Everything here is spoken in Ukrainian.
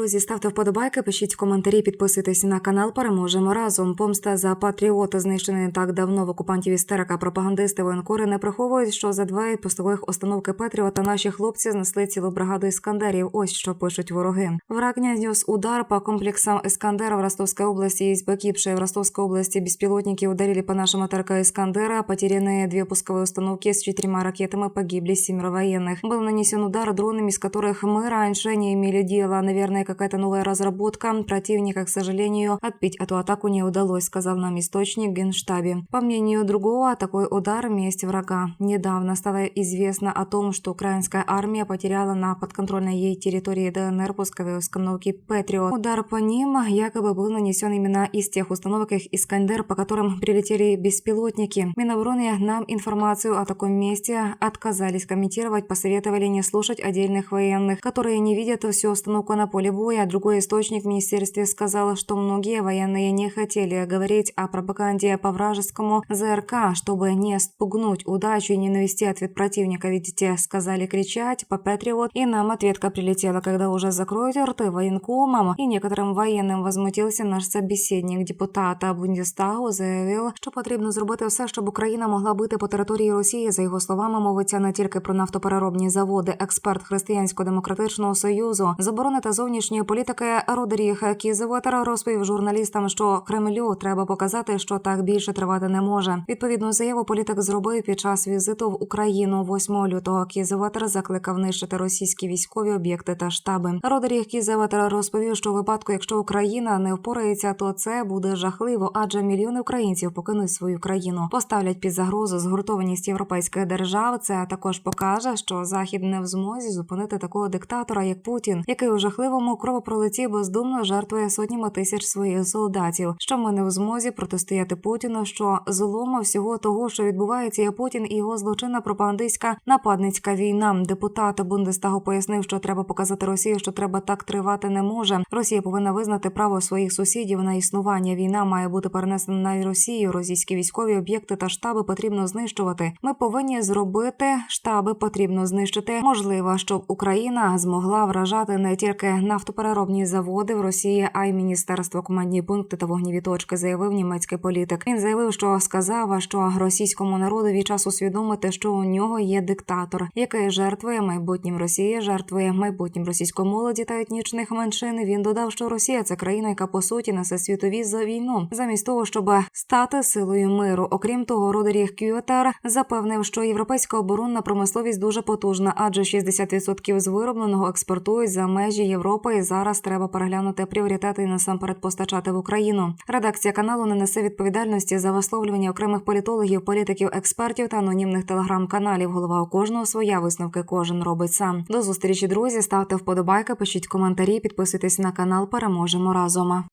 друзі, ставте вподобайки, пишіть коментарі, підписуйтесь на канал. Переможемо разом. Помста за патріота, знищений не так давно в окупантів істерика. Пропагандисти воєнкори не приховують, що за два постових установки Петріота наші хлопці знесли цілу бригаду іскандерів. Ось що пишуть вороги. Враг нанес удар по комплексам Искандера в Ростовской области. Есть погибшие в Ростовской области беспилотники ударили по нашему ТРК Искандера. Потеряны две пусковые установки с четырьмя ракетами. Погибли семеро военных. Был нанесен удар дронами, с которых мы раньше не имели дела. Наверное, какая-то новая разработка. Противника, к сожалению, отбить эту атаку не удалось, сказал нам источник в Генштабе. По мнению другого, такой удар – месть врага. Недавно стало известно о том, что украинская армия потеряла на подконтрольной ей территории ДНР пусковые установки «Патриот». Удар по ним якобы был нанесен именно из тех установок их «Искандер», по которым прилетели беспилотники. Минобороны нам информацию о таком месте отказались комментировать, посоветовали не слушать отдельных военных, которые не видят всю установку на поле боя. Другой источник в министерстве сказал, что многие военные не хотели говорить о пропаганде по вражескому ЗРК, чтобы не спугнуть удачу и не навести ответ противника. Видите, сказали кричать по Патриот, и нам ответка прилетела, когда уже закроют рты военкомам, и некоторым воєнним возмутився наш собеседник депутата Бундестагу, заявив, що потрібно зробити все, щоб Україна могла бити по території Росії. За його словами, мовиться не тільки про нафтопереробні заводи. Експерт Християнсько-демократичного союзу заборони та зовнішньої політики Родеріг Кізевотер розповів журналістам, що Кремлю треба показати, що так більше тривати не може. Відповідну заяву політик зробив під час візиту в Україну 8 лютого. Кізевотер закликав нищити російські військові об'єкти та штаби. Родеріг Кізевотер розповів, що у випадку, якщо Україна не впорається, то це буде жахливо, адже мільйони українців покинуть свою країну, поставлять під загрозу згуртованість європейських держав. Це також покаже, що захід не в змозі зупинити такого диктатора, як Путін, який у жахливому кровопролитті бездумно жертвує сотнями тисяч своїх солдатів. Що ми не в змозі протистояти Путіну, що злома всього того, що відбувається, є Путін і його злочинна пропагандистська нападницька війна. Депутат Бундестагу пояснив, що треба показати Росії, що треба так тривати не може. Росія повинна визнати право своїх сусідів на існування. Війна має бути перенесена на Росію. Російські військові об'єкти та штаби потрібно знищувати. Ми повинні зробити штаби потрібно знищити. Можливо, щоб Україна змогла вражати не тільки нафтопереробні заводи в Росії, а й міністерство командні пункти та вогніві точки, заявив німецький політик. Він заявив, що сказав, що російському народові час усвідомити, що у нього є диктатор, який жертвує майбутнім Росії, жертвує майбутнім російської молоді та етнічних меншин. Він додав, що Росія це країна, яка по суті несе світові за війну, замість того, щоб стати силою миру. Окрім того, Родеріг Кютер запевнив, що європейська оборонна промисловість дуже потужна, адже 60% з виробленого експортують за межі Європи. Зараз треба переглянути пріоритети і насамперед постачати в Україну. Редакція каналу не несе відповідальності за висловлювання окремих політологів, політиків, експертів та анонімних телеграм-каналів. Голова у кожного своя висновки кожен робить сам. До зустрічі, друзі. Ставте вподобайки, пишіть коментарі, підписуйтесь на канал. Переможемо разом.